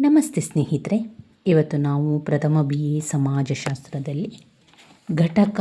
ನಮಸ್ತೆ ಸ್ನೇಹಿತರೆ. ಇವತ್ತು ನಾವು ಪ್ರಥಮ ಬಿ ಎ ಸಮಾಜಶಾಸ್ತ್ರದಲ್ಲಿ ಘಟಕ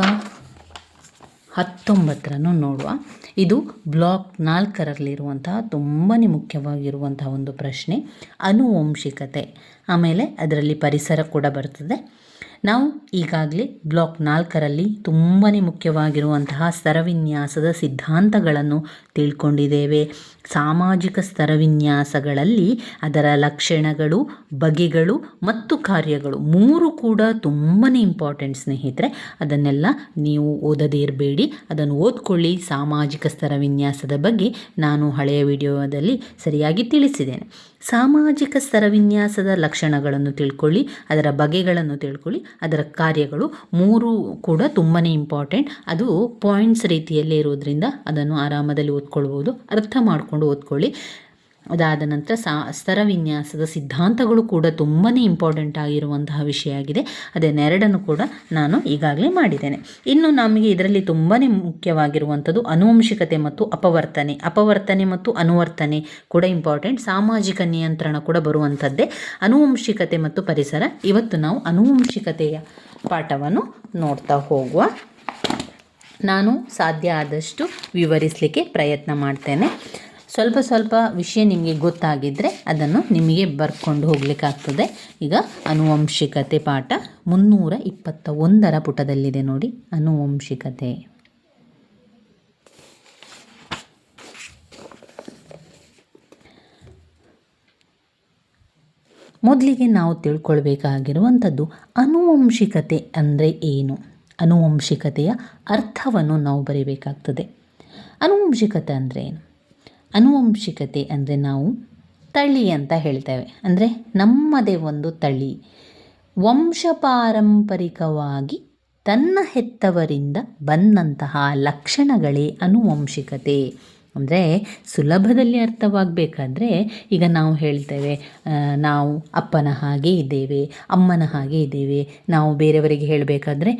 ಹತ್ತೊಂಬತ್ತರನ್ನು ನೋಡುವ. ಇದು ಬ್ಲಾಕ್ ನಾಲ್ಕರಲ್ಲಿರುವಂತಹ ತುಂಬಾ ಮುಖ್ಯವಾಗಿರುವಂತಹ ಒಂದು ಪ್ರಶ್ನೆ. ಅನುವಂಶಿಕತೆ. ಆಮೇಲೆ ಅದರಲ್ಲಿ ಪರಿಸರ ಕೂಡ ಬರ್ತದೆ. ನಾವು ಈಗಾಗಲೇ ಬ್ಲಾಕ್ ನಾಲ್ಕರಲ್ಲಿ ತುಂಬಾ ಮುಖ್ಯವಾಗಿರುವಂತಹ ಸ್ತರವಿನ್ಯಾಸದ ಸಿದ್ಧಾಂತಗಳನ್ನು ತಿಳ್ಕೊಂಡಿದ್ದೇವೆ. ಸಾಮಾಜಿಕ ಸ್ತರವಿನ್ಯಾಸಗಳಲ್ಲಿ ಅದರ ಲಕ್ಷಣಗಳು, ಬಗೆಗಳು ಮತ್ತು ಕಾರ್ಯಗಳು ಮೂರು ಕೂಡ ತುಂಬಾ ಇಂಪಾರ್ಟೆಂಟ್ ಸ್ನೇಹಿತರೆ. ಅದನ್ನೆಲ್ಲ ನೀವು ಓದದೇ ಇರಬೇಡಿ. ಅದನ್ನು ಓದ್ಕೊಳ್ಳಿ. ಸಾಮಾಜಿಕ ಸ್ತರವಿನ್ಯಾಸದ ಬಗ್ಗೆ ನಾನು ಹಳೆಯ ವಿಡಿಯೋದಲ್ಲಿ ಸರಿಯಾಗಿ ತಿಳಿಸಿದ್ದೇನೆ. ಸಾಮಾಜಿಕ ಸ್ತರವಿನ್ಯಾಸದ ಲಕ್ಷಣಗಳನ್ನು ತಿಳ್ಕೊಳ್ಳಿ. ಅದರ ಬಗೆಗಳನ್ನು ತಿಳ್ಕೊಳ್ಳಿ. ಅದರ ಕಾರ್ಯಗಳು ಮೂರು ಕೂಡ ತುಂಬಾ ಇಂಪಾರ್ಟೆಂಟ್ ಅದು ಪಾಯಿಂಟ್ಸ್ ರೀತಿಯಲ್ಲಿ ಇರೋದ್ರಿಂದ ಅದನ್ನು ಆರಾಮದಲ್ಲಿ ಓದ್ಕೊಳ್ಬೋದು. ಅರ್ಥ ಮಾಡಿಕೊಂಡು ಓದ್ಕೊಳ್ಳಿ. ಅದಾದ ನಂತರ ಸಾ ಸ್ತರ ವಿನ್ಯಾಸದ ಸಿದ್ಧಾಂತಗಳು ಕೂಡ ತುಂಬಾ ಇಂಪಾರ್ಟೆಂಟ್ ಆಗಿರುವಂತಹ ವಿಷಯ ಆಗಿದೆ. ಅದನ್ನೆರಡನ್ನು ಕೂಡ ನಾನು ಈಗಾಗಲೇ ಮಾಡಿದ್ದೇನೆ. ಇನ್ನು ನಮಗೆ ಇದರಲ್ಲಿ ತುಂಬಾ ಮುಖ್ಯವಾಗಿರುವಂಥದ್ದು ಅನುವಂಶಿಕತೆ ಮತ್ತು ಅಪವರ್ತನೆ. ಅಪವರ್ತನೆ ಮತ್ತು ಅನುವರ್ತನೆ ಕೂಡ ಇಂಪಾರ್ಟೆಂಟ್ ಸಾಮಾಜಿಕ ನಿಯಂತ್ರಣ ಕೂಡ ಬರುವಂಥದ್ದೇ. ಅನುವಂಶಿಕತೆ ಮತ್ತು ಪರಿಸರ. ಇವತ್ತು ನಾವು ಅನುವಂಶಿಕತೆಯ ಪಾಠವನ್ನು ನೋಡ್ತಾ ಹೋಗುವ. ನಾನು ಸಾಧ್ಯ ಆದಷ್ಟು ವಿವರಿಸಲಿಕ್ಕೆ ಪ್ರಯತ್ನ ಮಾಡ್ತೇನೆ. ಸ್ವಲ್ಪ ಸ್ವಲ್ಪ ವಿಷಯ ನಿಮಗೆ ಗೊತ್ತಾಗಿದ್ದರೆ ಅದನ್ನು ನಿಮಗೆ ಬರ್ಕೊಂಡು ಹೋಗ್ಲಿಕ್ಕಾಗ್ತದೆ. ಈಗ ಅನುವಂಶಿಕತೆ ಪಾಠ ಮುನ್ನೂರ ಇಪ್ಪತ್ತ ಒಂದರ ಪುಟದಲ್ಲಿದೆ ನೋಡಿ. ಅನುವಂಶಿಕತೆ ಮೊದಲಿಗೆ ನಾವು ತಿಳ್ಕೊಳ್ಬೇಕಾಗಿರುವಂಥದ್ದು ಅನುವಂಶಿಕತೆ ಅಂದರೆ ಏನು? ಅನುವಂಶಿಕತೆಯ ಅರ್ಥವನ್ನು ನಾವು ಬರೀಬೇಕಾಗ್ತದೆ. ಅನುವಂಶಿಕತೆ ಅಂದರೆ ಏನು? ಅನುವಂಶಿಕತೆ ಅಂದರೆ ನಾವು ತಳಿ ಅಂತ ಹೇಳ್ತೇವೆ. ಅಂದರೆ ನಮ್ಮದೇ ಒಂದು ತಳಿ. ವಂಶಪಾರಂಪರಿಕವಾಗಿ ತನ್ನ ಹೆತ್ತವರಿಂದ ಬಂದಂತಹ ಲಕ್ಷಣಗಳೇ ಅನುವಂಶಿಕತೆ. ಅಂದರೆ ಸುಲಭದಲ್ಲಿ ಅರ್ಥವಾಗಬೇಕಾದ್ರೆ ಈಗ ನಾವು ಹೇಳ್ತೇವೆ ನಾವು ಅಪ್ಪನ ಹಾಗೆ ಇದ್ದೇವೆ, ಅಮ್ಮನ ಹಾಗೆ ಇದ್ದೇವೆ. ನಾವು ಬೇರೆಯವರಿಗೆ ಹೇಳಬೇಕಾದ್ರೆ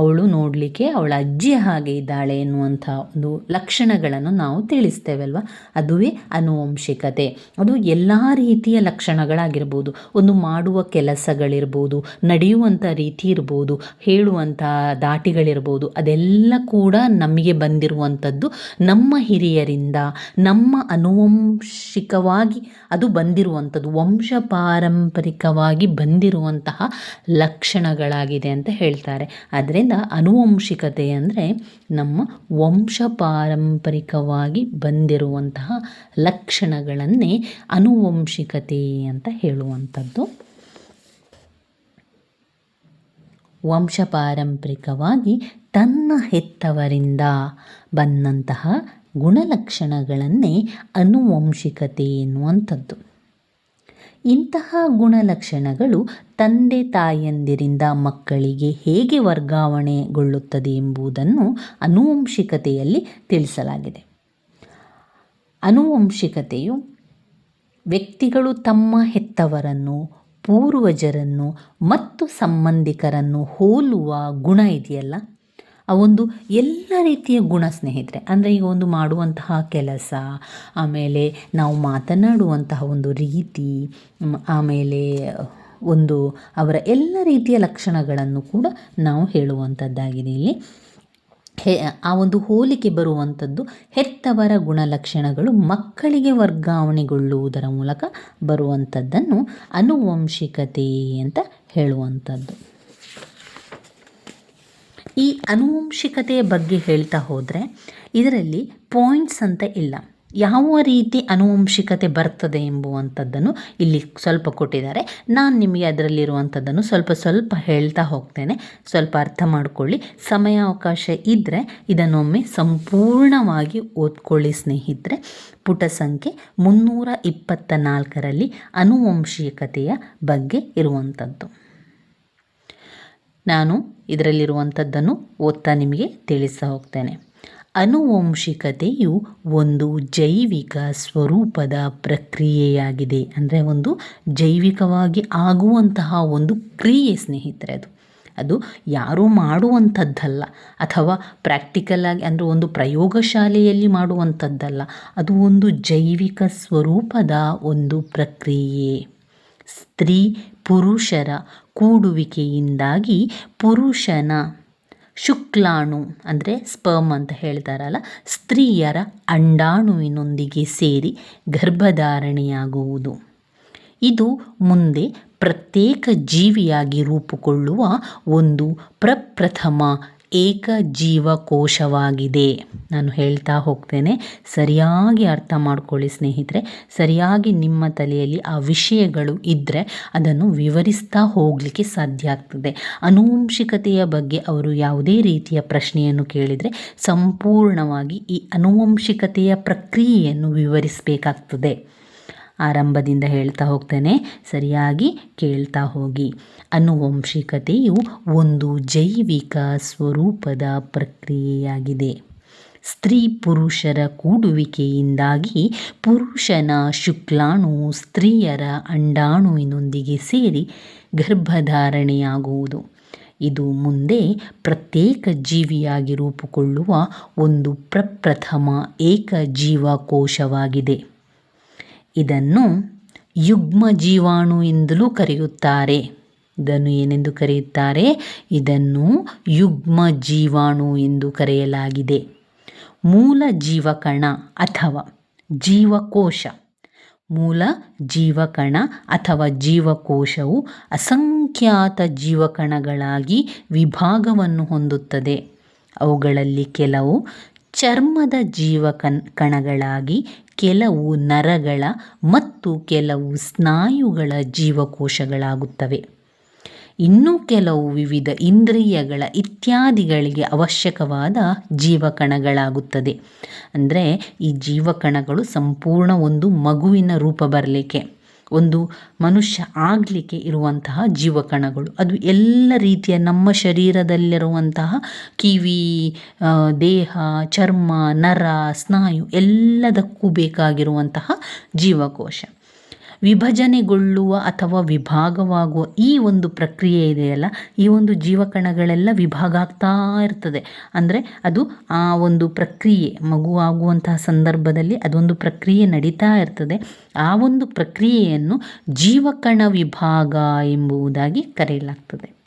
ಅವಳು ನೋಡಲಿಕ್ಕೆ ಅವಳ ಅಜ್ಜಿಯ ಹಾಗೆ ಇದ್ದಾಳೆ ಎನ್ನುವಂಥ ಒಂದು ಲಕ್ಷಣಗಳನ್ನು ನಾವು ತಿಳಿಸ್ತೇವಲ್ವ ಅದುವೇ ಅನುವಂಶಿಕತೆ. ಅದು ಎಲ್ಲ ರೀತಿಯ ಲಕ್ಷಣಗಳಾಗಿರ್ಬೋದು. ಒಂದು ಮಾಡುವ ಕೆಲಸಗಳಿರ್ಬೋದು, ನಡೆಯುವಂಥ ರೀತಿ ಇರ್ಬೋದು, ಹೇಳುವಂಥ ದಾಟಿಗಳಿರ್ಬೋದು, ಅದೆಲ್ಲ ಕೂಡ ನಮಗೆ ಬಂದಿರುವಂಥದ್ದು ನಮ್ಮ ಹಿರಿಯರಿಂದ ನಮ್ಮ ಅನುವಂಶಿಕವಾಗಿ ಅದು ಬಂದಿರುವಂಥದ್ದು ವಂಶ ಪಾರಂಪರಿಕವಾಗಿ ಬಂದಿರುವಂತಹ ಲಕ್ಷಣಗಳಾಗಿದೆ ಅಂತ ಹೇಳ್ತಾರೆ. ಅದರಿಂದ ಅನುವಂಶಿಕತೆ ಅಂದರೆ ನಮ್ಮ ವಂಶ ಪಾರಂಪರಿಕವಾಗಿ ಬಂದಿರುವಂತಹ ಲಕ್ಷಣಗಳನ್ನೇ ಅನುವಂಶಿಕತೆ ಅಂತ ಹೇಳುವಂಥದ್ದು. ವಂಶಪಾರಂಪರಿಕವಾಗಿ ತನ್ನ ಹೆತ್ತವರಿಂದ ಬಂದಂತಹ ಗುಣಲಕ್ಷಣಗಳನ್ನೇ ಅನುವಂಶಿಕತೆ ಎನ್ನುವಂಥದ್ದು. ಇಂತಹ ಗುಣಲಕ್ಷಣಗಳು ತಂದೆ ತಾಯಂದಿರಿಂದ ಮಕ್ಕಳಿಗೆ ಹೇಗೆ ವರ್ಗಾವಣೆಗೊಳ್ಳುತ್ತದೆ ಎಂಬುದನ್ನು ಅನುವಂಶಿಕತೆಯಲ್ಲಿ ತಿಳಿಸಲಾಗಿದೆ. ಅನುವಂಶಿಕತೆಯು ವ್ಯಕ್ತಿಗಳು ತಮ್ಮ ಹೆತ್ತವರನ್ನು, ಪೂರ್ವಜರನ್ನು ಮತ್ತು ಸಂಬಂಧಿಕರನ್ನು ಹೋಲುವ ಗುಣ ಇದೆಯಲ್ಲ? ಒಂದು ಎಲ್ಲ ರೀತಿಯ ಗುಣ ಸ್ನೇಹಿತರೆ. ಅಂದರೆ ಈಗ ಒಂದು ಮಾಡುವಂತಹ ಕೆಲಸ, ಆಮೇಲೆ ನಾವು ಮಾತನಾಡುವಂತಹ ಒಂದು ರೀತಿ ಆಮೇಲೆ ಒಂದು ಅವರ ಎಲ್ಲ ರೀತಿಯ ಲಕ್ಷಣಗಳನ್ನು ಕೂಡ ನಾವು ಹೇಳುವಂಥದ್ದಾಗಿದೆ ಇಲ್ಲಿ. ಹೆ, ಆ ಒಂದು ಹೋಲಿಕೆ ಬರುವಂಥದ್ದು ಹೆತ್ತವರ ಗುಣಲಕ್ಷಣಗಳು ಮಕ್ಕಳಿಗೆ ವರ್ಗಾವಣೆಗೊಳ್ಳುವುದರ ಮೂಲಕ ಬರುವಂಥದ್ದನ್ನು ಅನುವಂಶಿಕತೆ ಅಂತ ಹೇಳುವಂಥದ್ದು ಈ ಅನುವಂಶಿಕತೆಯ ಬಗ್ಗೆ ಹೇಳ್ತಾ ಹೋದರೆ ಇದರಲ್ಲಿ ಪಾಯಿಂಟ್ಸ್ ಅಂತ ಇಲ್ಲ. ಯಾವ ರೀತಿ ಅನುವಂಶಿಕತೆ ಬರ್ತದೆ ಎಂಬುವಂಥದ್ದನ್ನು ಇಲ್ಲಿ ಸ್ವಲ್ಪ ಕೊಟ್ಟಿದ್ದಾರೆ. ನಾನು ನಿಮಗೆ ಅದರಲ್ಲಿರುವಂಥದ್ದನ್ನು ಸ್ವಲ್ಪ ಸ್ವಲ್ಪ ಹೇಳ್ತಾ ಹೋಗ್ತೇನೆ. ಸ್ವಲ್ಪ ಅರ್ಥ ಮಾಡಿಕೊಳ್ಳಿ. ಸಮಯಾವಕಾಶ ಇದ್ದರೆ ಇದನ್ನೊಮ್ಮೆ ಸಂಪೂರ್ಣವಾಗಿ ಓದ್ಕೊಳ್ಳಿ ಸ್ನೇಹಿತರೆ. ಪುಟ ಸಂಖ್ಯೆ ಮುನ್ನೂರ ಇಪ್ಪತ್ತ ನಾಲ್ಕರಲ್ಲಿ ಅನುವಂಶಿಕತೆಯ ಬಗ್ಗೆ ಇರುವಂಥದ್ದು. ನಾನು ಇದರಲ್ಲಿರುವಂಥದ್ದನ್ನು ಓದ್ತಾ ನಿಮಗೆ ತಿಳಿಸ್ತಾ ಹೋಗ್ತೇನೆ. ಅನುವಂಶಿಕತೆಯು ಒಂದು ಜೈವಿಕ ಸ್ವರೂಪದ ಪ್ರಕ್ರಿಯೆಯಾಗಿದೆ. ಅಂದರೆ ಒಂದು ಜೈವಿಕವಾಗಿ ಆಗುವಂತಹ ಒಂದು ಕ್ರಿಯೆ ಸ್ನೇಹಿತರೆ ಅದು. ಅದು ಯಾರೂ ಮಾಡುವಂಥದ್ದಲ್ಲ. ಅಥವಾ ಪ್ರಾಕ್ಟಿಕಲಾಗಿ ಅಂದರೆ ಒಂದು ಪ್ರಯೋಗಶಾಲೆಯಲ್ಲಿ ಮಾಡುವಂಥದ್ದಲ್ಲ. ಅದು ಒಂದು ಜೈವಿಕ ಸ್ವರೂಪದ ಒಂದು ಪ್ರಕ್ರಿಯೆ. ಸ್ತ್ರೀ ಪುರುಷರ ಕೂಡುವಿಕೆಯಿಂದಾಗಿ ಪುರುಷನ ಶುಕ್ಲಾಣು ಅಂದರೆ ಸ್ಪರ್ಮ್ ಅಂತ ಹೇಳ್ತಾರಲ್ಲ, ಸ್ತ್ರೀಯರ ಅಂಡಾಣುವಿನೊಂದಿಗೆ ಸೇರಿ ಗರ್ಭಧಾರಣೆಯಾಗುವುದು. ಇದು ಮುಂದೆ ಪ್ರತ್ಯೇಕ ಜೀವಿಯಾಗಿ ರೂಪುಗೊಳ್ಳುವ ಒಂದು ಪ್ರಪ್ರಥಮ ಏಕಜೀವಕೋಶವಾಗಿದೆ. ನಾನು ಹೇಳ್ತಾ ಹೋಗ್ತೇನೆ, ಸರಿಯಾಗಿ ಅರ್ಥ ಮಾಡ್ಕೊಳ್ಳಿ ಸ್ನೇಹಿತರೆ. ಸರಿಯಾಗಿ ನಿಮ್ಮ ತಲೆಯಲ್ಲಿ ಆ ವಿಷಯಗಳು ಇದ್ದರೆ ಅದನ್ನು ವಿವರಿಸ್ತಾ ಹೋಗಲಿಕ್ಕೆ ಸಾಧ್ಯ ಆಗ್ತದೆ. ಅನುವಂಶಿಕತೆಯ ಬಗ್ಗೆ ಅವರು ಯಾವುದೇ ರೀತಿಯ ಪ್ರಶ್ನೆಯನ್ನು ಕೇಳಿದರೆ ಸಂಪೂರ್ಣವಾಗಿ ಈ ಅನುವಂಶಿಕತೆಯ ಪ್ರಕ್ರಿಯೆಯನ್ನು ವಿವರಿಸಬೇಕಾಗ್ತದೆ. ಆರಂಭದಿಂದ ಹೇಳ್ತಾ ಹೋಗ್ತೇನೆ, ಸರಿಯಾಗಿ ಕೇಳ್ತಾ ಹೋಗಿ. ಅನುವಂಶಿಕತೆಯು ಒಂದು ಜೈವಿಕ ಸ್ವರೂಪದ ಪ್ರಕ್ರಿಯೆಯಾಗಿದೆ. ಸ್ತ್ರೀ ಪುರುಷರ ಕೂಡುವಿಕೆಯಿಂದಾಗಿ ಪುರುಷನ ಶುಕ್ಲಾಣು ಸ್ತ್ರೀಯರ ಅಂಡಾಣುವಿನೊಂದಿಗೆ ಸೇರಿ ಗರ್ಭಧಾರಣೆಯಾಗುವುದು. ಇದು ಮುಂದೆ ಪ್ರತ್ಯೇಕ ಜೀವಿಯಾಗಿ ರೂಪುಗೊಳ್ಳುವ ಒಂದು ಪ್ರಪ್ರಥಮ ಏಕಜೀವಕೋಶವಾಗಿದೆ. ಇದನ್ನು ಯುಗ್ಮ ಜೀವಾಣು ಎಂದಲೂ ಕರೆಯುತ್ತಾರೆ. ಇದನ್ನು ಏನೆಂದು ಕರೆಯುತ್ತಾರೆ? ಇದನ್ನು ಯುಗ್ಮ ಜೀವಾಣು ಎಂದು ಕರೆಯಲಾಗಿದೆ. ಮೂಲ ಜೀವಕಣ ಅಥವಾ ಜೀವಕೋಶ. ಮೂಲ ಜೀವಕಣ ಅಥವಾ ಜೀವಕೋಶವು ಅಸಂಖ್ಯಾತ ಜೀವಕಣಗಳಾಗಿ ವಿಭಾಗವನ್ನು ಹೊಂದುತ್ತದೆ. ಅವುಗಳಲ್ಲಿ ಕೆಲವು ಚರ್ಮದ ಜೀವಕನ್ ಕಣಗಳಾಗಿ ಕೆಲವು ನರಗಳ ಮತ್ತು ಕೆಲವು ಸ್ನಾಯುಗಳ ಜೀವಕೋಶಗಳಾಗುತ್ತವೆ. ಇನ್ನೂ ಕೆಲವು ವಿವಿಧ ಇಂದ್ರಿಯಗಳ ಇತ್ಯಾದಿಗಳಿಗೆ ಅವಶ್ಯಕವಾದ ಜೀವಕಣಗಳಾಗುತ್ತದೆ. ಅಂದರೆ ಈ ಜೀವಕಣಗಳು ಸಂಪೂರ್ಣ ಒಂದು ಮಗುವಿನ ರೂಪ ಬರಲಿಕ್ಕೆ. ಒಂದು ಮನುಷ್ಯ ಆಗಲಿಕ್ಕೆ ಇರುವಂತಹ ಜೀವಕಣಗಳು. ಅದು ಎಲ್ಲ ರೀತಿಯ ನಮ್ಮ ಶರೀರದಲ್ಲಿರುವಂತಹ ಕಿವಿ ದೇಹ, ಚರ್ಮ, ನರ, ಸ್ನಾಯು ಎಲ್ಲದಕ್ಕೂ ಬೇಕಾಗಿರುವಂತಹ ಜೀವಕೋಶ. ವಿಭಜನೆಗೊಳ್ಳುವ ಅಥವಾ ವಿಭಾಗವಾಗುವ ಈ ಒಂದು ಪ್ರಕ್ರಿಯೆ ಇದೆಯಲ್ಲ ಈ ಒಂದು ಜೀವಕಣಗಳೆಲ್ಲ ವಿಭಾಗ ಆಗ್ತಾ ಇರ್ತದೆ. ಅಂದರೆ ಅದು ಆ ಒಂದು ಪ್ರಕ್ರಿಯೆ ಮಗುವಾಗುವಂತಹ ಸಂದರ್ಭದಲ್ಲಿ ಅದೊಂದು ಪ್ರಕ್ರಿಯೆ ನಡೀತಾ ಇರ್ತದೆ. ಆ ಒಂದು ಪ್ರಕ್ರಿಯೆಯನ್ನು ಜೀವಕಣ ವಿಭಾಗ ಎಂಬುದಾಗಿ ಕರೆಯಲಾಗ್ತದೆ.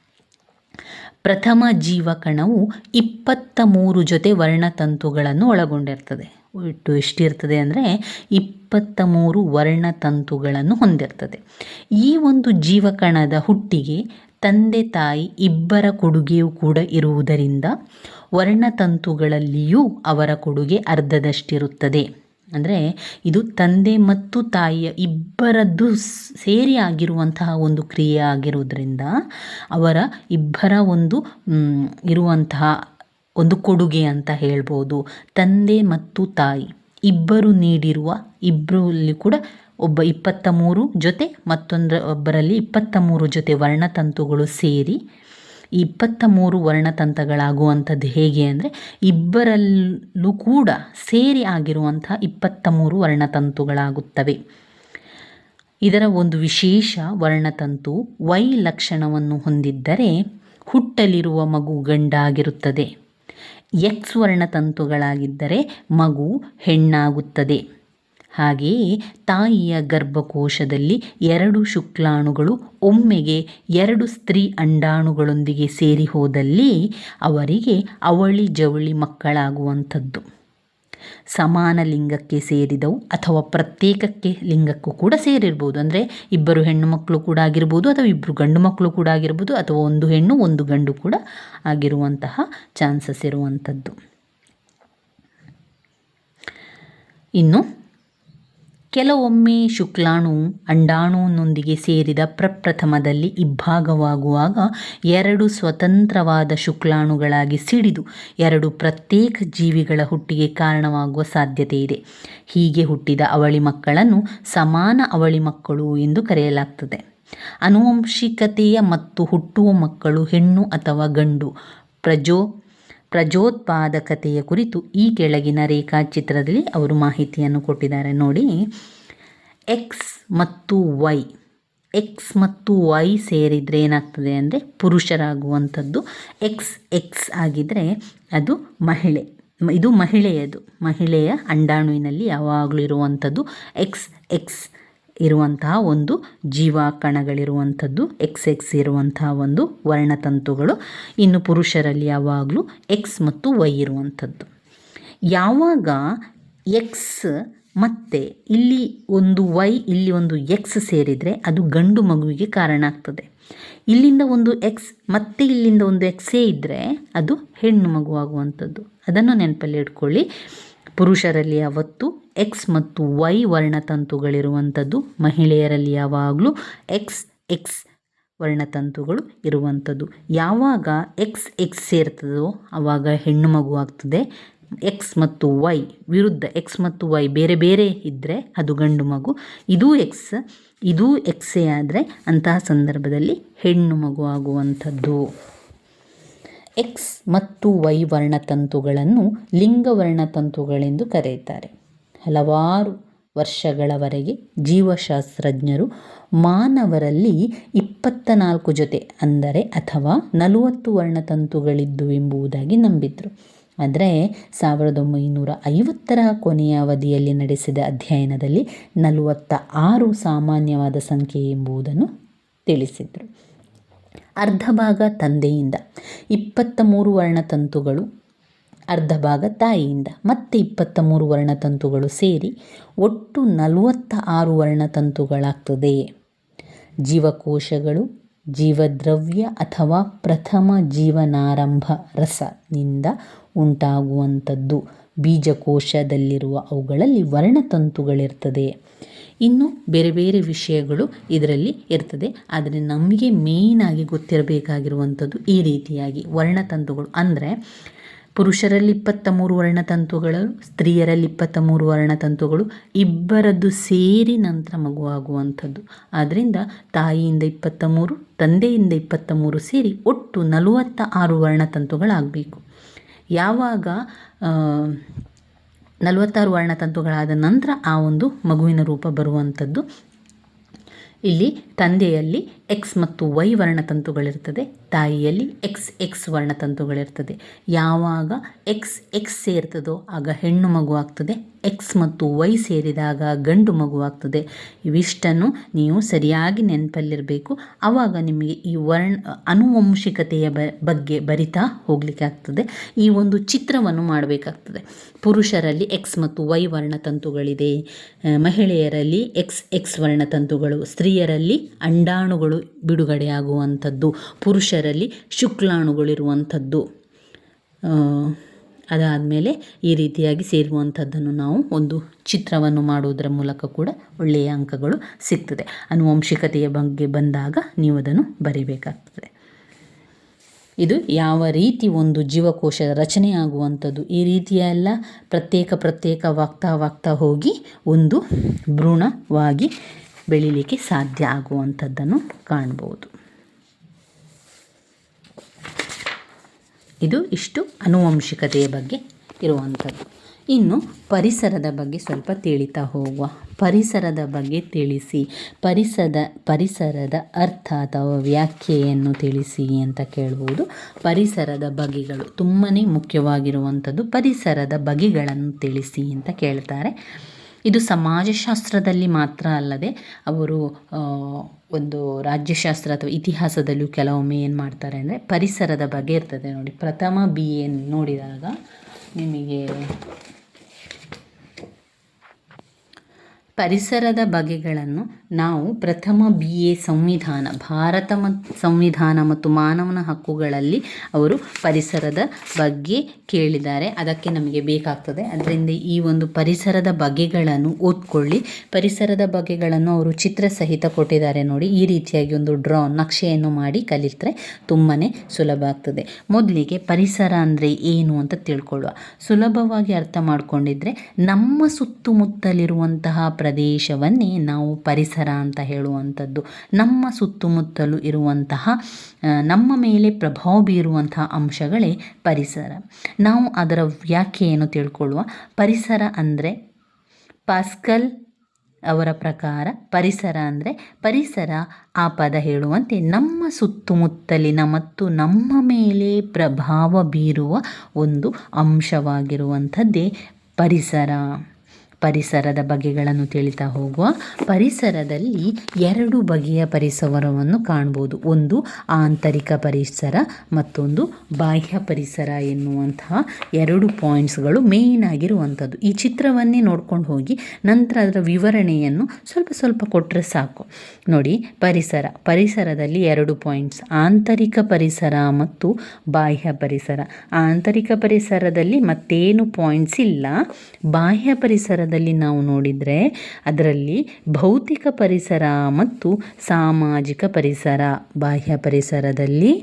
ಪ್ರಥಮ ಜೀವಕಣವು ಇಪ್ಪತ್ತ ಮೂರು ಜೊತೆ ವರ್ಣತಂತುಗಳನ್ನು ಒಳಗೊಂಡಿರ್ತದೆ. ಇಟ್ಟು ಎಷ್ಟಿರ್ತದೆ ಅಂದರೆ ಇಪ್ಪತ್ತ ಮೂರು ವರ್ಣತಂತುಗಳನ್ನು ಹೊಂದಿರ್ತದೆ. ಈ ಒಂದು ಜೀವಕಣದ ಹುಟ್ಟಿಗೆ ತಂದೆ ತಾಯಿ ಇಬ್ಬರ ಕೊಡುಗೆಯೂ ಕೂಡ ಇರುವುದರಿಂದ ವರ್ಣತಂತುಗಳಲ್ಲಿಯೂ ಅವರ ಕೊಡುಗೆ ಅರ್ಧದಷ್ಟಿರುತ್ತದೆ. ಅಂದರೆ ಇದು ತಂದೆ ಮತ್ತು ತಾಯಿಯ ಇಬ್ಬರದ್ದು ಸೇರಿ ಆಗಿರುವಂತಹ ಒಂದು ಕ್ರಿಯೆ ಆಗಿರುವುದರಿಂದ ಅವರ ಇಬ್ಬರ ಒಂದು ಇರುವಂತಹ ಒಂದು ಕೊಡುಗೆ ಅಂತ ಹೇಳ್ಬೋದು. ತಂದೆ ಮತ್ತು ತಾಯಿ. ಇಬ್ಬರು ನೀಡಿರುವ, ಇಬ್ಬರಲ್ಲಿ ಕೂಡ ಒಬ್ಬ ಇಪ್ಪತ್ತ ಮೂರು ಜೊತೆ ಮತ್ತೊಂದು ಒಬ್ಬರಲ್ಲಿ ಇಪ್ಪತ್ತ ಮೂರು ಜೊತೆ ವರ್ಣತಂತುಗಳು ಸೇರಿ ಇಪ್ಪತ್ತ ಮೂರು ವರ್ಣತಂತಗಳಾಗುವಂಥದ್ದು ಹೇಗೆ ಅಂದರೆ, ಇಬ್ಬರಲ್ಲೂ ಕೂಡ ಸೇರಿ ಆಗಿರುವಂಥ ಇಪ್ಪತ್ತ ಮೂರು ವರ್ಣತಂತುಗಳಾಗುತ್ತವೆ. ಇದರ ಒಂದು ವಿಶೇಷ ವರ್ಣತಂತು ವೈ ಲಕ್ಷಣವನ್ನು ಹೊಂದಿದ್ದರೆ ಹುಟ್ಟಲಿರುವ ಮಗು ಗಂಡಾಗಿರುತ್ತದೆ. ಎಕ್ಸ್ ವರ್ಣತಂತುಗಳಾಗಿದ್ದರೆ ಮಗು ಹೆಣ್ಣಾಗುತ್ತದೆ. ಹಾಗೆಯೇ ತಾಯಿಯ ಗರ್ಭಕೋಶದಲ್ಲಿ ಎರಡು ಶುಕ್ಲಾಣುಗಳು, ಒಮ್ಮೆಗೆ ಎರಡು ಸ್ತ್ರೀ ಅಂಡಾಣುಗಳೊಂದಿಗೆ ಸೇರಿ ಹೋದಲ್ಲಿ ಅವರಿಗೆ ಅವಳಿ ಜವಳಿ ಮಕ್ಕಳಾಗುವಂಥದ್ದು. ಸಮಾನ ಲಿಂಗಕ್ಕೆ ಸೇರಿದವು ಅಥವಾ ಪ್ರತ್ಯೇಕಕ್ಕೆ ಲಿಂಗಕ್ಕೂ ಕೂಡ ಸೇರಿರ್ಬೋದು. ಅಂದರೆ ಇಬ್ಬರು ಹೆಣ್ಣು ಮಕ್ಕಳು ಕೂಡ ಆಗಿರ್ಬೋದು ಅಥವಾ ಇಬ್ಬರು ಗಂಡು ಮಕ್ಕಳು ಕೂಡ ಆಗಿರ್ಬೋದು ಅಥವಾ ಒಂದು ಹೆಣ್ಣು, ಒಂದು ಗಂಡು ಕೂಡ ಆಗಿರುವಂತಹ ಚಾನ್ಸಸ್ ಇರುವಂಥದ್ದು. ಇನ್ನು ಕೆಲವೊಮ್ಮೆ ಶುಕ್ಲಾಣು ಅಂಡಾಣುವಿನೊಂದಿಗೆ ಸೇರಿದ ಪ್ರಪ್ರಥಮದಲ್ಲಿ ಇಬ್ಭಾಗವಾಗುವಾಗ ಎರಡು ಸ್ವತಂತ್ರವಾದ ಶುಕ್ಲಾಣುಗಳಾಗಿ ಸಿಡಿದು ಎರಡು ಪ್ರತ್ಯೇಕ ಜೀವಿಗಳ ಹುಟ್ಟಿಗೆ ಕಾರಣವಾಗುವ ಸಾಧ್ಯತೆ ಇದೆ. ಹೀಗೆ ಹುಟ್ಟಿದ ಅವಳಿ ಮಕ್ಕಳನ್ನು ಸಮಾನ ಅವಳಿ ಮಕ್ಕಳು ಎಂದು ಕರೆಯಲಾಗ್ತದೆ. ಅನುವಂಶಿಕತೆಯ ಮತ್ತು ಹುಟ್ಟುವ ಮಕ್ಕಳು ಹೆಣ್ಣು ಅಥವಾ ಗಂಡು, ಪ್ರಜೋ ಪ್ರಜೋತ್ಪಾದಕತೆಯ ಕುರಿತು ಈ ಕೆಳಗಿನ ರೇಖಾಚಿತ್ರದಲ್ಲಿ ಅವರು ಮಾಹಿತಿಯನ್ನು ಕೊಟ್ಟಿದ್ದಾರೆ. ನೋಡಿ ಎಕ್ಸ್ ಮತ್ತು ವೈ ಎಕ್ಸ್ ಮತ್ತು ವೈ ಸೇರಿದರೆ ಏನಾಗ್ತದೆ ಅಂದರೆ ಪುರುಷರಾಗುವಂಥದ್ದು. ಎಕ್ಸ್ ಎಕ್ಸ್ ಆಗಿದ್ದರೆ ಅದು ಮಹಿಳೆ, ಇದು ಮಹಿಳೆಯದು. ಮಹಿಳೆಯ ಅಂಡಾಣುವಿನಲ್ಲಿ ಯಾವಾಗಲೂ ಇರುವಂಥದ್ದು. ಎಕ್ಸ್ ಎಕ್ಸ್ ಇರುವಂತಹ ಒಂದು ಜೀವ ಕಣಗಳಿರುವಂಥದ್ದು ಎಕ್ಸ್ ಎಕ್ಸ್ ಇರುವಂತಹ ಒಂದು ವರ್ಣತಂತುಗಳು. ಇನ್ನು ಪುರುಷರಲ್ಲಿ ಯಾವಾಗಲೂ ಎಕ್ಸ್ ಮತ್ತು ವೈ ಇರುವಂಥದ್ದು. ಯಾವಾಗ ಎಕ್ಸ್ ಮತ್ತೆ ಇಲ್ಲಿ ಒಂದು ವೈ ಇಲ್ಲಿ ಒಂದು ಎಕ್ಸ್ ಸೇರಿದರೆ ಅದು ಗಂಡು ಮಗುವಿಗೆ ಕಾರಣ ಆಗ್ತದೆ. ಇಲ್ಲಿಂದ ಒಂದು ಎಕ್ಸ್ ಮತ್ತೆ ಇಲ್ಲಿಂದ ಒಂದು ಎಕ್ಸೇ ಇದ್ದರೆ ಅದು ಹೆಣ್ಣು ಮಗುವಾಗುವಂಥದ್ದು ಅದನ್ನು ನೆನಪಲ್ಲಿ ಇಟ್ಕೊಳ್ಳಿ. ಪುರುಷರಲ್ಲಿ ಯಾವತ್ತು ಎಕ್ಸ್ ಮತ್ತು ವೈ ವರ್ಣತಂತುಗಳಿರುವಂಥದ್ದು ಮಹಿಳೆಯರಲ್ಲಿ ಯಾವಾಗಲೂ ಎಕ್ಸ್ ಎಕ್ಸ್ ವರ್ಣತಂತುಗಳು ಇರುವಂಥದ್ದು. ಯಾವಾಗ ಎಕ್ಸ್ ಎಕ್ಸ್ ಸೇರ್ತದೋ ಆವಾಗ ಹೆಣ್ಣು ಮಗು ಆಗ್ತದೆ. ಎಕ್ಸ್ ಮತ್ತು ವೈ ವಿರುದ್ಧ ಎಕ್ಸ್ ಮತ್ತು ವೈ ಬೇರೆ ಬೇರೆ ಇದ್ದರೆ ಅದು ಗಂಡು ಮಗು. ಇದೂ ಎಕ್ಸ್ ಇದು ಎಕ್ಸೇ ಆದರೆ ಅಂತಹ ಸಂದರ್ಭದಲ್ಲಿ ಹೆಣ್ಣು ಮಗು ಆಗುವಂಥದ್ದು. ಎಕ್ಸ್ ಮತ್ತು ವೈ ವರ್ಣತಂತುಗಳನ್ನು ಲಿಂಗವರ್ಣತಂತುಗಳೆಂದು ಕರೆಯುತ್ತಾರೆ. ಹಲವಾರು ವರ್ಷಗಳವರೆಗೆ ಜೀವಶಾಸ್ತ್ರಜ್ಞರು ಮಾನವರಲ್ಲಿ ಇಪ್ಪತ್ತ ನಾಲ್ಕು ಜೊತೆ, ಅಂದರೆ ಅಥವಾ ನಲವತ್ತು ವರ್ಣತಂತುಗಳಿದ್ದುವೆಂಬುದಾಗಿ ನಂಬಿದ್ರು. ಆದರೆ ಸಾವಿರದ ಒಂಬೈನೂರ ಐವತ್ತರ ಕೊನೆಯ ಅವಧಿಯಲ್ಲಿ ನಡೆಸಿದ ಅಧ್ಯಯನದಲ್ಲಿ ನಲವತ್ತ ಆರು ಸಾಮಾನ್ಯವಾದ ಸಂಖ್ಯೆ ಎಂಬುದನ್ನು ತಿಳಿಸಿದರು. ಅರ್ಧ ಭಾಗ ತಂದೆಯಿಂದ ಇಪ್ಪತ್ತ ಮೂರು ವರ್ಣತಂತುಗಳು ಅರ್ಧ ಭಾಗ ತಾಯಿಯಿಂದ. ಮತ್ತೆ ಇಪ್ಪತ್ತ ಮೂರು ವರ್ಣತಂತುಗಳು ಸೇರಿ ಒಟ್ಟು ನಲವತ್ತ ಆರು ವರ್ಣತಂತುಗಳಾಗ್ತದೆ. ಜೀವಕೋಶಗಳು, ಜೀವದ್ರವ್ಯ ಅಥವಾ ಪ್ರಥಮ ಜೀವನಾರಂಭ ರಸದಿಂದ ಉಂಟಾಗುವಂಥದ್ದು. ಬೀಜಕೋಶದಲ್ಲಿರುವ ಅವುಗಳಲ್ಲಿ ವರ್ಣತಂತುಗಳಿರ್ತದೆ. ಇನ್ನು ಬೇರೆ ಬೇರೆ ವಿಷಯಗಳು ಇದರಲ್ಲಿ ಇರ್ತದೆ. ಆದರೆ ನಮಗೆ ಮೇಯ್ನಾಗಿ ಗೊತ್ತಿರಬೇಕಾಗಿರುವಂಥದ್ದು ಈ ರೀತಿಯಾಗಿ ವರ್ಣತಂತುಗಳು. ಅಂದರೆ ಪುರುಷರಲ್ಲಿ ಇಪ್ಪತ್ತ ಮೂರು ವರ್ಣತಂತುಗಳು, ಸ್ತ್ರೀಯರಲ್ಲಿ ಇಪ್ಪತ್ತ ಮೂರು ವರ್ಣತಂತುಗಳು, ಇಬ್ಬರದ್ದು ಸೇರಿ ನಂತರ ಮಗುವಾಗುವಂಥದ್ದು. ಆದ್ದರಿಂದ ತಾಯಿಯಿಂದ ಇಪ್ಪತ್ತ ಮೂರು ತಂದೆಯಿಂದ ಇಪ್ಪತ್ತ ಮೂರು ಸೇರಿ ಒಟ್ಟು ನಲವತ್ತ ಆರು ವರ್ಣತಂತುಗಳಾಗಬೇಕು. ಯಾವಾಗ ನಲವತ್ತಾರು ವರ್ಣತಂತುಗಳಾದ ನಂತರ ಆ ಒಂದು ಮಗುವಿನ ರೂಪ ಬರುವಂಥದ್ದು, ಇಲ್ಲಿ ತಂದೆಯಲ್ಲಿ ಎಕ್ಸ್ ಮತ್ತು ವೈ ವರ್ಣತಂತುಗಳಿರ್ತದೆ ತಾಯಿಯಲ್ಲಿ ಎಕ್ಸ್ ಎಕ್ಸ್ ವರ್ಣತಂತುಗಳಿರ್ತದೆ ಯಾವಾಗ ಎಕ್ಸ್ ಎಕ್ಸ್ ಸೇರ್ತದೋ ಆಗ ಹೆಣ್ಣು ಮಗು ಆಗ್ತದೆ. ಎಕ್ಸ್ ಮತ್ತು ವೈ ಸೇರಿದಾಗ ಗಂಡು ಮಗು ಆಗ್ತದೆ. ಇವಿಷ್ಟನ್ನು ನೀವು ಸರಿಯಾಗಿ ನೆನಪಲ್ಲಿರಬೇಕು. ಆವಾಗ ನಿಮಗೆ ಈ ವರ್ಣ, ಅನುವಂಶಿಕತೆಯ ಬಗ್ಗೆ ಬರಿತಾ ಹೋಗಲಿಕ್ಕೆ ಆಗ್ತದೆ. ಈ ಒಂದು ಚಿತ್ರವನ್ನು ಮಾಡಬೇಕಾಗ್ತದೆ. ಪುರುಷರಲ್ಲಿ ಎಕ್ಸ್ ಮತ್ತು ವೈ ವರ್ಣತಂತುಗಳಿದೆ. ಮಹಿಳೆಯರಲ್ಲಿ ಎಕ್ಸ್ ಎಕ್ಸ್ ವರ್ಣತಂತುಗಳು. ಸ್ತ್ರೀಯರಲ್ಲಿ ಅಂಡಾಣುಗಳು ಬಿಡುಗಡೆಯಾಗುವಂಥದ್ದು. ಪುರುಷರಲ್ಲಿ ಶುಕ್ಲಾಣುಗಳಿರುವಂಥದ್ದು. ಅದಾದಮೇಲೆ ಈ ರೀತಿಯಾಗಿ ಸೇರುವಂಥದ್ದನ್ನು ನಾವು ಒಂದು ಚಿತ್ರವನ್ನು ಮಾಡುವುದರ ಮೂಲಕ ಕೂಡ ಒಳ್ಳೆಯ ಅಂಕಗಳು ಸಿಗ್ತದೆ. ಅನುವಂಶಿಕತೆಯ ಬಗ್ಗೆ ಬಂದಾಗ ನೀವು ಅದನ್ನು ಬರೀಬೇಕಾಗ್ತದೆ. ಇದು ಯಾವ ರೀತಿ ಒಂದು ಜೀವಕೋಶದ ರಚನೆ ಆಗುವಂಥದ್ದು. ಈ ರೀತಿಯೆಲ್ಲ ಪ್ರತ್ಯೇಕ ಪ್ರತ್ಯೇಕವಾಗ್ತಾ ವಾಗ್ತಾ ಹೋಗಿ ಒಂದು ಭ್ರೂಣವಾಗಿ ಬೆಳೀಲಿಕ್ಕೆ ಸಾಧ್ಯ ಆಗುವಂಥದ್ದನ್ನು ಕಾಣ್ಬೋದು. ಇದು ಇಷ್ಟು ಅನುವಂಶಿಕತೆಯ ಬಗ್ಗೆ ಇರುವಂಥದ್ದು. ಇನ್ನು ಪರಿಸರದ ಬಗ್ಗೆ ಸ್ವಲ್ಪ ತಿಳಿತಾ ಹೋಗುವ. ಪರಿಸರದ ಬಗ್ಗೆ ತಿಳಿಸಿ. ಪರಿಸರದ ಪರಿಸರದ ಅರ್ಥ ಅಥವಾ ವ್ಯಾಖ್ಯೆಯನ್ನು ತಿಳಿಸಿ ಅಂತ ಕೇಳ್ಬೋದು. ಪರಿಸರದ ಬಗೆಗಳು ತುಂಬಾ ಮುಖ್ಯವಾಗಿರುವಂಥದ್ದು. ಪರಿಸರದ ಬಗೆಗಳನ್ನು ತಿಳಿಸಿ ಅಂತ ಕೇಳ್ತಾರೆ. ಇದು ಸಮಾಜಶಾಸ್ತ್ರದಲ್ಲಿ ಮಾತ್ರ ಅಲ್ಲದೆ ಅವರು ಒಂದು ರಾಜ್ಯಶಾಸ್ತ್ರ ಅಥವಾ ಇತಿಹಾಸದಲ್ಲೂ ಕೆಲವೊಮ್ಮೆ ಏನು ಮಾಡ್ತಾರೆ ಅಂದರೆ ಪರಿಸರದ ಬಗ್ಗೆ ಇರ್ತದೆ ನೋಡಿ. ಪ್ರಥಮ ಬಿ ಎ ನೋಡಿದಾಗ ನಿಮಗೆ ಪರಿಸರದ ಬಗೆಗಳನ್ನು ನಾವು ಪ್ರಥಮ ಬಿ ಎ ಸಂವಿಧಾನ, ಭಾರತ ಮತ್ತು ಸಂವಿಧಾನ ಮತ್ತು ಮಾನವನ ಹಕ್ಕುಗಳಲ್ಲಿ ಅವರು ಪರಿಸರದ ಬಗ್ಗೆ ಕೇಳಿದ್ದಾರೆ. ಅದಕ್ಕೆ ನಮಗೆ ಬೇಕಾಗ್ತದೆ. ಅದರಿಂದ ಈ ಒಂದು ಪರಿಸರದ ಬಗೆಗಳನ್ನು ಓದ್ಕೊಳ್ಳಿ. ಪರಿಸರದ ಬಗೆಗಳನ್ನು ಅವರು ಚಿತ್ರ ಸಹಿತ ಕೊಟ್ಟಿದ್ದಾರೆ ನೋಡಿ. ಈ ರೀತಿಯಾಗಿ ಒಂದು ಡ್ರಾ, ನಕ್ಷೆಯನ್ನು ಮಾಡಿ ಕಲಿತರೆ ತುಂಬಾ ಸುಲಭ ಆಗ್ತದೆ. ಮೊದಲಿಗೆ ಪರಿಸರ ಅಂದರೆ ಏನು ಅಂತ ತಿಳ್ಕೊಳ್ಳುವ. ಸುಲಭವಾಗಿ ಅರ್ಥ ಮಾಡಿಕೊಂಡಿದ್ರೆ ನಮ್ಮ ಸುತ್ತಮುತ್ತಲಿರುವಂತಹ ಪ್ರದೇಶವನ್ನೇ ನಾವು ಪರಿಸರ ಅಂತ ಹೇಳುವಂಥದ್ದು. ನಮ್ಮ ಸುತ್ತಮುತ್ತಲು ಇರುವಂತಹ ನಮ್ಮ ಮೇಲೆ ಪ್ರಭಾವ ಬೀರುವಂತಹ ಅಂಶಗಳೇ ಪರಿಸರ. ನಾವು ಅದರ ವ್ಯಾಖ್ಯೆಯನ್ನು ತಿಳ್ಕೊಳ್ಳುವ. ಪರಿಸರ ಅಂದರೆ ಪಾಸ್ಕಲ್ ಅವರ ಪ್ರಕಾರ ಪರಿಸರ ಅಂದರೆ ಪರಿಸರ ಆ ಪದ ಹೇಳುವಂತೆ ನಮ್ಮ ಸುತ್ತಮುತ್ತಲಿನ ಮತ್ತು ನಮ್ಮ ಮೇಲೆ ಪ್ರಭಾವ ಬೀರುವ ಒಂದು ಅಂಶವಾಗಿರುವಂಥದ್ದೇ ಪರಿಸರ. ಪರಿಸರದ ಬಗೆಗಳನ್ನು ತಿಳಿತಾ ಹೋಗುವ ಪರಿಸರದಲ್ಲಿ ಎರಡು ಬಗೆಯ ಪರಿಸರವನ್ನು ಕಾಣ್ಬೋದು. ಒಂದು ಆಂತರಿಕ ಪರಿಸರ, ಮತ್ತೊಂದು ಬಾಹ್ಯ ಪರಿಸರ ಎನ್ನುವಂತಹ ಎರಡು ಪಾಯಿಂಟ್ಸ್ಗಳು ಮೇಯ್ನ್ ಆಗಿರುವಂಥದ್ದು. ಈ ಚಿತ್ರವನ್ನೇ ನೋಡ್ಕೊಂಡು ಹೋಗಿ ನಂತರ ಅದರ ವಿವರಣೆಯನ್ನು ಸ್ವಲ್ಪ ಸ್ವಲ್ಪ ಕೊಟ್ಟರೆ ಸಾಕು. ನೋಡಿ, ಪರಿಸರ. ಪರಿಸರದಲ್ಲಿ ಎರಡು ಪಾಯಿಂಟ್ಸ್, ಆಂತರಿಕ ಪರಿಸರ ಮತ್ತು ಬಾಹ್ಯ ಪರಿಸರ. ಆಂತರಿಕ ಪರಿಸರದಲ್ಲಿ ಮತ್ತೇನು ಪಾಯಿಂಟ್ಸ್ ಇಲ್ಲ. ಬಾಹ್ಯ ಪರಿಸರದಲ್ಲಿ ನಾವು ನೋಡಿದರೆ ಅದರಲ್ಲಿ ಭೌತಿಕ ಪರಿಸರ ಮತ್ತು ಸಾಮಾಜಿಕ ಪರಿಸರ. ಬಾಹ್ಯ ಪರಿಸರದಲ್ಲಿ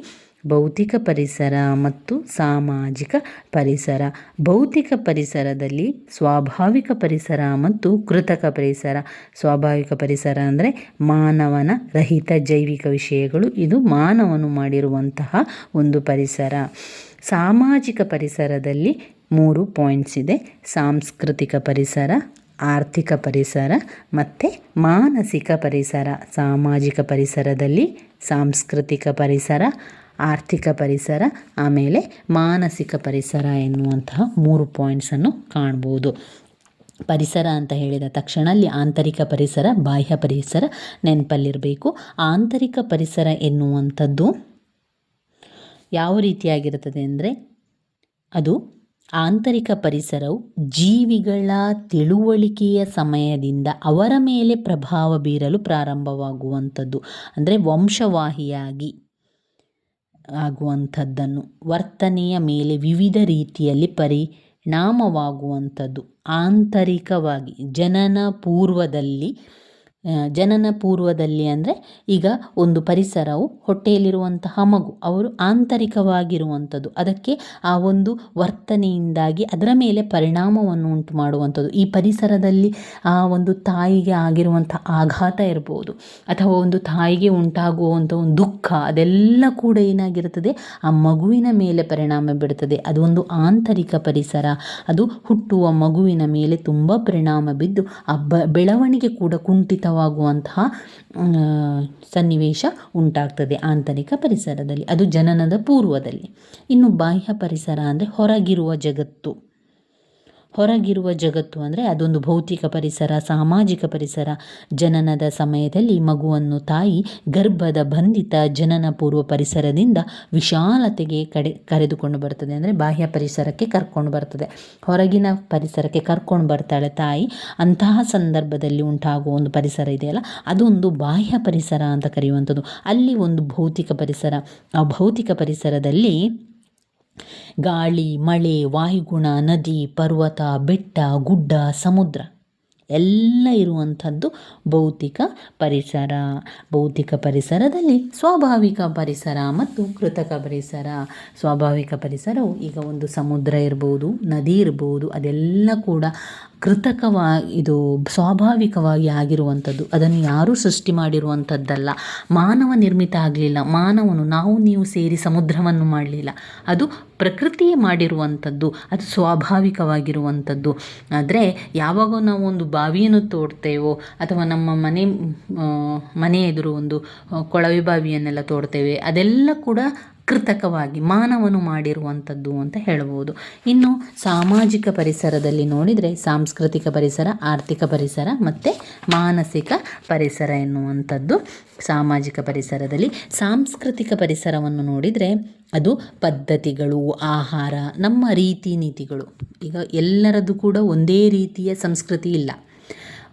ಭೌತಿಕ ಪರಿಸರ ಮತ್ತು ಸಾಮಾಜಿಕ ಪರಿಸರ. ಭೌತಿಕ ಪರಿಸರದಲ್ಲಿ ಸ್ವಾಭಾವಿಕ ಪರಿಸರ ಮತ್ತು ಕೃತಕ ಪರಿಸರ. ಸ್ವಾಭಾವಿಕ ಪರಿಸರ ಅಂದರೆ ಮಾನವನ ರಹಿತ ಜೈವಿಕ ವಿಷಯಗಳು. ಇದು ಮಾನವನು ಮಾಡಿರುವಂತಹ ಒಂದು ಪರಿಸರ. ಸಾಮಾಜಿಕ ಪರಿಸರದಲ್ಲಿ ಮೂರು ಪಾಯಿಂಟ್ಸ್ ಇದೆ. ಸಾಂಸ್ಕೃತಿಕ ಪರಿಸರ, ಆರ್ಥಿಕ ಪರಿಸರ ಮತ್ತು ಮಾನಸಿಕ ಪರಿಸರ. ಸಾಮಾಜಿಕ ಪರಿಸರದಲ್ಲಿ ಸಾಂಸ್ಕೃತಿಕ ಪರಿಸರ, ಆರ್ಥಿಕ ಪರಿಸರ, ಆಮೇಲೆ ಮಾನಸಿಕ ಪರಿಸರ ಎನ್ನುವಂತಹ ಮೂರು ಪಾಯಿಂಟ್ಸನ್ನು ಕಾಣ್ಬೋದು. ಪರಿಸರ ಅಂತ ಹೇಳಿದ ತಕ್ಷಣ ಅಲ್ಲಿ ಆಂತರಿಕ ಪರಿಸರ, ಬಾಹ್ಯ ಪರಿಸರ ನೆನಪಲ್ಲಿರಬೇಕು. ಆಂತರಿಕ ಪರಿಸರ ಎನ್ನುವಂಥದ್ದು ಯಾವ ರೀತಿಯಾಗಿರುತ್ತದೆ ಅಂದರೆ ಅದು ಆಂತರಿಕ ಪರಿಸರವು ಜೀವಿಗಳ ತಿಳುವಳಿಕೆಯ ಸಮಯದಿಂದ ಅವರ ಮೇಲೆ ಪ್ರಭಾವ ಬೀರಲು ಪ್ರಾರಂಭವಾಗುವಂಥದ್ದು. ಅಂದರೆ ವಂಶವಾಹಿಯಾಗಿ ಆಗುವಂಥದ್ದನ್ನು, ವರ್ತನೆಯ ಮೇಲೆ ವಿವಿಧ ರೀತಿಯಲ್ಲಿ ಪರಿಣಾಮವಾಗುವಂಥದ್ದು. ಆಂತರಿಕವಾಗಿ, ಜನನ ಪೂರ್ವದಲ್ಲಿ ಜನನ ಪೂರ್ವದಲ್ಲಿ ಅಂದರೆ ಈಗ ಒಂದು ಪರಿಸರವು ಹೊಟ್ಟೆಯಲ್ಲಿರುವಂತಹ ಮಗು, ಅವರು ಆಂತರಿಕವಾಗಿರುವಂಥದ್ದು. ಅದಕ್ಕೆ ಆ ಒಂದು ವರ್ತನೆಯಿಂದಾಗಿ ಅದರ ಮೇಲೆ ಪರಿಣಾಮವನ್ನು ಉಂಟು ಮಾಡುವಂಥದ್ದು. ಈ ಪರಿಸರದಲ್ಲಿ ಆ ಒಂದು ತಾಯಿಗೆ ಆಗಿರುವಂಥ ಆಘಾತ ಇರ್ಬೋದು, ಅಥವಾ ಒಂದು ತಾಯಿಗೆ ಉಂಟಾಗುವಂಥ ಒಂದು ದುಃಖ, ಅದೆಲ್ಲ ಕೂಡ ಏನಾಗಿರುತ್ತದೆ? ಆ ಮಗುವಿನ ಮೇಲೆ ಪರಿಣಾಮ ಬೀಳುತ್ತದೆ ಅದು ಒಂದು ಆಂತರಿಕ ಪರಿಸರ. ಅದು ಹುಟ್ಟುವ ಮಗುವಿನ ಮೇಲೆ ತುಂಬ ಪರಿಣಾಮ ಬಿದ್ದು, ಆ ಬೆಳವಣಿಗೆ ಕೂಡ ಕುಂಠಿತ ವಾಗುವಂತಹ ಸನ್ನಿವೇಶ ಉಂಟಾಗ್ತದೆ ಆಂತರಿಕ ಪರಿಸರದಲ್ಲಿ. ಅದು ಜನನದ ಪೂರ್ವದಲ್ಲಿ. ಇನ್ನು ಬಾಹ್ಯ ಪರಿಸರ ಅಂದರೆ ಹೊರಗಿರುವ ಜಗತ್ತು. ಹೊರಗಿರುವ ಜಗತ್ತು ಅಂದರೆ ಅದೊಂದು ಭೌತಿಕ ಪರಿಸರ, ಸಾಮಾಜಿಕ ಪರಿಸರ. ಜನನದ ಸಮಯದಲ್ಲಿ ಮಗುವನ್ನು ತಾಯಿ ಗರ್ಭದ ಬಂಧಿತ ಜನನ ಪೂರ್ವ ಪರಿಸರದಿಂದ ವಿಶಾಲತೆಗೆ ಕಡೆ, ಕರೆದುಕೊಂಡು ಬರ್ತದೆ ಅಂದರೆ ಬಾಹ್ಯ ಪರಿಸರಕ್ಕೆ ಕರ್ಕೊಂಡು ಬರ್ತದೆ. ಹೊರಗಿನ ಪರಿಸರಕ್ಕೆ ಕರ್ಕೊಂಡು ಬರ್ತಾಳೆ ತಾಯಿ, ಅಂತಹ ಸಂದರ್ಭದಲ್ಲಿ ಉಂಟಾಗುವ ಒಂದು ಪರಿಸರ ಇದೆಯಲ್ಲ, ಅದೊಂದು ಬಾಹ್ಯ ಪರಿಸರ ಅಂತ ಕರೆಯುವಂಥದ್ದು. ಅಲ್ಲಿ ಒಂದು ಭೌತಿಕ ಪರಿಸರ. ಆ ಭೌತಿಕ ಪರಿಸರದಲ್ಲಿ ಗಾಳಿ, ಮಳೆ, ವಾಯುಗುಣ, ನದಿ, ಪರ್ವತ, ಬೆಟ್ಟ, ಗುಡ್ಡ, ಸಮುದ್ರ ಎಲ್ಲ ಇರುವಂಥದ್ದು ಭೌತಿಕ ಪರಿಸರ. ಭೌತಿಕ ಪರಿಸರದಲ್ಲಿ ಸ್ವಾಭಾವಿಕ ಪರಿಸರ ಮತ್ತು ಕೃತಕ ಪರಿಸರ. ಸ್ವಾಭಾವಿಕ ಪರಿಸರವು ಈಗ ಒಂದು ಸಮುದ್ರ ಇರ್ಬೋದು, ನದಿ ಇರ್ಬೋದು, ಅದೆಲ್ಲ ಕೂಡ ಕೃತಕವಾ, ಇದು ಸ್ವಾಭಾವಿಕವಾಗಿ ಆಗಿರುವಂಥದ್ದು. ಅದನ್ನು ಯಾರೂ ಸೃಷ್ಟಿ ಮಾಡಿರುವಂಥದ್ದಲ್ಲ. ಮಾನವ ನಿರ್ಮಿತ ಆಗಲಿಲ್ಲ. ಮಾನವನು ನಾವು, ನೀವು ಸೇರಿ ಸಮುದ್ರವನ್ನು ಮಾಡಲಿಲ್ಲ. ಅದು ಪ್ರಕೃತಿಯೇ ಮಾಡಿರುವಂಥದ್ದು. ಅದು ಸ್ವಾಭಾವಿಕವಾಗಿರುವಂಥದ್ದು. ಆದರೆ, ಯಾವಾಗ ನಾವು ಒಂದು ಬಾವಿಯನ್ನು ತೋಡ್ತೇವೋ, ಅಥವಾ ನಮ್ಮ ಮನೆ ಮನೆ ಎದುರು ಒಂದು ಕೊಳವೆ ಬಾವಿಯನ್ನೆಲ್ಲ ತೋಡ್ತೇವೆ, ಅದೆಲ್ಲ ಕೂಡ ಕೃತಕವಾಗಿ ಮಾನವನು ಮಾಡಿರುವಂಥದ್ದು ಅಂತ ಹೇಳ್ಬೋದು. ಇನ್ನು ಸಾಮಾಜಿಕ ಪರಿಸರದಲ್ಲಿ ನೋಡಿದರೆ ಸಾಂಸ್ಕೃತಿಕ ಪರಿಸರ, ಆರ್ಥಿಕ ಪರಿಸರ ಮತ್ತು ಮಾನಸಿಕ ಪರಿಸರ ಎನ್ನುವಂಥದ್ದು ಸಾಮಾಜಿಕ ಪರಿಸರದಲ್ಲಿ. ಸಾಂಸ್ಕೃತಿಕ ಪರಿಸರವನ್ನು ನೋಡಿದರೆ ಅದು ಪದ್ಧತಿಗಳು, ಆಹಾರ, ನಮ್ಮ ರೀತಿ ನೀತಿಗಳು. ಈಗ ಎಲ್ಲರದ್ದು ಕೂಡ ಒಂದೇ ರೀತಿಯ ಸಂಸ್ಕೃತಿ ಇಲ್ಲ.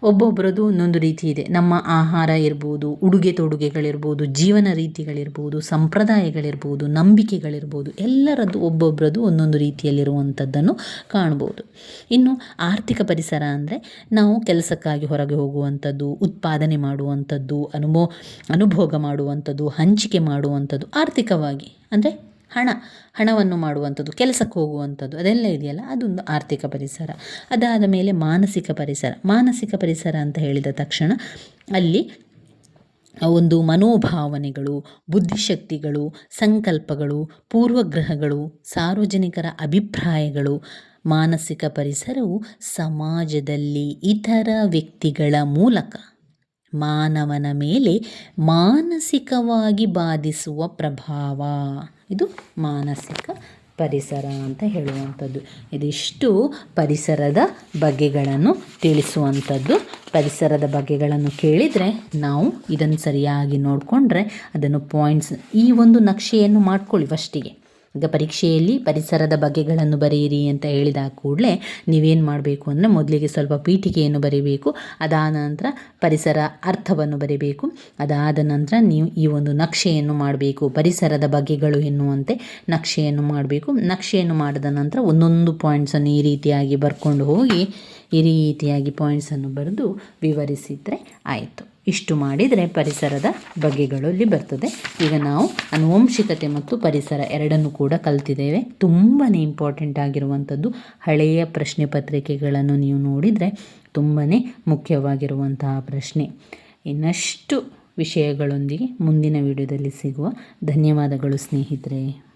ಒಬ್ಬೊಬ್ಬರದು ಒಂದೊಂದು ರೀತಿ ಇದೆ. ನಮ್ಮ ಆಹಾರ ಇರ್ಬೋದು, ಉಡುಗೆ ತೊಡುಗೆಗಳಿರ್ಬೋದು, ಜೀವನ ರೀತಿಗಳಿರ್ಬೋದು, ಸಂಪ್ರದಾಯಗಳಿರ್ಬೋದು, ನಂಬಿಕೆಗಳಿರ್ಬೋದು, ಎಲ್ಲರದ್ದು ಒಬ್ಬೊಬ್ಬರದು ಒಂದೊಂದು ರೀತಿಯಲ್ಲಿರುವಂಥದ್ದನ್ನು ಕಾಣ್ಬೋದು. ಇನ್ನು ಆರ್ಥಿಕ ಪರಿಸರ ಅಂದರೆ ನಾವು ಕೆಲಸಕ್ಕಾಗಿ ಹೊರಗೆ ಹೋಗುವಂಥದ್ದು, ಉತ್ಪಾದನೆ ಮಾಡುವಂಥದ್ದು ಅನುಭವ ಅನುಭೋಗ ಮಾಡುವಂಥದ್ದು, ಹಂಚಿಕೆ ಮಾಡುವಂಥದ್ದು ಆರ್ಥಿಕವಾಗಿ. ಅಂದರೆ ಹಣ, ಹಣವನ್ನು ಮಾಡುವಂಥದ್ದು, ಕೆಲಸಕ್ಕೆ ಹೋಗುವಂಥದ್ದು, ಅದೆಲ್ಲ ಇದೆಯಲ್ಲ? ಅದೊಂದು ಆರ್ಥಿಕ ಪರಿಸರ. ಅದಾದ ಮೇಲೆ ಮಾನಸಿಕ ಪರಿಸರ. ಮಾನಸಿಕ ಪರಿಸರ ಅಂತ ಹೇಳಿದ ತಕ್ಷಣ ಅಲ್ಲಿ ಒಂದು ಮನೋಭಾವನೆಗಳು, ಬುದ್ಧಿಶಕ್ತಿಗಳು, ಸಂಕಲ್ಪಗಳು, ಪೂರ್ವಗ್ರಹಗಳು, ಸಾರ್ವಜನಿಕರ ಅಭಿಪ್ರಾಯಗಳು, ಮಾನಸಿಕ ಪರಿಸರವು ಸಮಾಜದಲ್ಲಿ ಇತರ ವ್ಯಕ್ತಿಗಳ ಮೂಲಕ ಮಾನವನ ಮೇಲೆ ಮಾನಸಿಕವಾಗಿ ಬಾಧಿಸುವ ಪ್ರಭಾವ. ಇದು ಮಾನಸಿಕ ಪರಿಸರ ಅಂತ ಹೇಳುವಂಥದ್ದು. ಇದಿಷ್ಟು ಪರಿಸರದ ಬಗೆಗಳನ್ನು ತಿಳಿಸುವಂಥದ್ದು. ಪರಿಸರದ ಬಗೆಗಳನ್ನು ಕೇಳಿದರೆ ನಾವು ಇದನ್ನು ಸರಿಯಾಗಿ ನೋಡಿಕೊಂಡ್ರೆ ಅದನ್ನು ಪಾಯಿಂಟ್ಸ್ ಈ ಒಂದು ನಕ್ಷೆಯನ್ನು ಮಾಡ್ಕೊಳ್ಳಿ ಫಸ್ಟಿಗೆ ಪರೀಕ್ಷೆಯಲ್ಲಿ ಪರಿಸರದ ಬಗೆಗಳನ್ನು ಬರೆಯಿರಿ ಅಂತ ಹೇಳಿದ ಕೂಡಲೇ ನೀವೇನು ಮಾಡಬೇಕು ಅಂದರೆ ಮೊದಲಿಗೆ ಸ್ವಲ್ಪ ಪೀಠಿಕೆಯನ್ನು ಬರೀಬೇಕು. ಅದಾದ ನಂತರ ಪರಿಸರ ಅರ್ಥವನ್ನು ಬರೀಬೇಕು. ಅದಾದ ನಂತರ ನೀವು ಈ ಒಂದು ನಕ್ಷೆಯನ್ನು ಮಾಡಬೇಕು. ಪರಿಸರದ ಬಗೆಗಳು ಎನ್ನುವಂತೆ ನಕ್ಷೆಯನ್ನು ಮಾಡಬೇಕು. ನಕ್ಷೆಯನ್ನು ಮಾಡಿದ ನಂತರ ಒಂದೊಂದು ಪಾಯಿಂಟ್ಸನ್ನು ಈ ರೀತಿಯಾಗಿ ಬರ್ಕೊಂಡು ಹೋಗಿ ಈ ರೀತಿಯಾಗಿ ಪಾಯಿಂಟ್ಸನ್ನು ಬರೆದು ವಿವರಿಸಿದರೆ ಆಯಿತು. ಇಷ್ಟು ಮಾಡಿದರೆ ಪರಿಸರದ ಬಗೆಗಳಲ್ಲಿ ಬರ್ತದೆ. ಈಗ ನಾವು ಅನುವಂಶಿಕತೆ ಮತ್ತು ಪರಿಸರ ಎರಡನ್ನು ಕೂಡ ಕಲ್ತಿದ್ದೇವೆ. ತುಂಬಾ ಇಂಪಾರ್ಟೆಂಟ್ ಆಗಿರುವಂಥದ್ದು ಹಳೆಯ ಪ್ರಶ್ನೆ ಪತ್ರಿಕೆಗಳನ್ನು ನೀವು ನೋಡಿದರೆ ತುಂಬಾ ಮುಖ್ಯವಾಗಿರುವಂತಹ ಪ್ರಶ್ನೆ. ಇನ್ನಷ್ಟು ವಿಷಯಗಳೊಂದಿಗೆ ಮುಂದಿನ ವಿಡಿಯೋದಲ್ಲಿ ಸಿಗುವ ಧನ್ಯವಾದಗಳು ಸ್ನೇಹಿತರೆ.